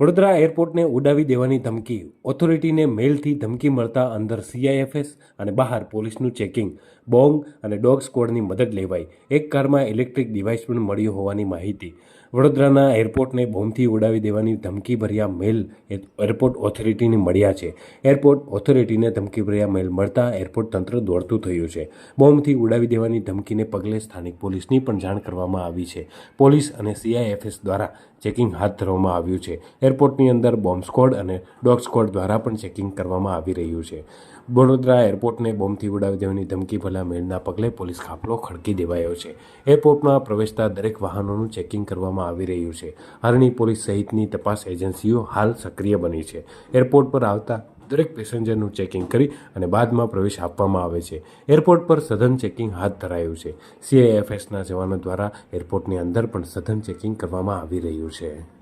વડોદરા એરપોર્ટને ઉડાવી દેવાની ધમકી. ઓથોરિટીને મેલથી ધમકી મળતા અંદર સીઆઈએફએસ અને બહાર પોલીસનું ચેકિંગ. બોંગ અને ડોગ સ્કોડની મદદ લેવાઈ. એક કારમાં ઇલેક્ટ્રિક ડિવાઇસ પણ મળ્યું હોવાની માહિતી. વડોદરાના એરપોર્ટને બોમ્બથી ઉડાવી દેવાની ધમકીભર્યા મેલ એરપોર્ટ ઓથોરિટીને મળ્યા છે. એરપોર્ટ ઓથોરિટીને ધમકીભર્યા મેલ મળતા એરપોર્ટ તંત્ર દોડતું થયું છે. બોમ્બથી ઉડાવી દેવાની ધમકીને પગલે સ્થાનિક પોલીસની પણ જાણ કરવામાં આવી છે. પોલીસ અને સીઆઈએફએસ દ્વારા ચેકિંગ હાથ ધરવામાં આવ્યું છે. એરપોર્ટની અંદર બોમ્બ સ્કોડ અને ડોગ સ્કોડ દ્વારા પણ ચેકિંગ કરવામાં આવી રહ્યું છે. વડોદરા એરપોર્ટને બોમ્બથી ઉડાવી દેવાની ધમકી ભલા મેળના પગલે પોલીસ કાફલો ખડકી દેવાયો છે. એરપોર્ટમાં પ્રવેશતા દરેક વાહનોનું ચેકિંગ કરવામાં આવી રહ્યું છે. હરણી પોલીસ સહિતની તપાસ એજન્સીઓ હાલ સક્રિય બની છે. એરપોર્ટ પર આવતા દરેક પેસેન્જરનું ચેકિંગ કરી અને બાદમાં પ્રવેશ આપવામાં આવે છે. એરપોર્ટ પર સઘન ચેકિંગ હાથ ધરાયું છે. સીઆઈએફએસના જવાનો દ્વારા એરપોર્ટની અંદર પણ સઘન ચેકિંગ કરવામાં આવી રહ્યું છે.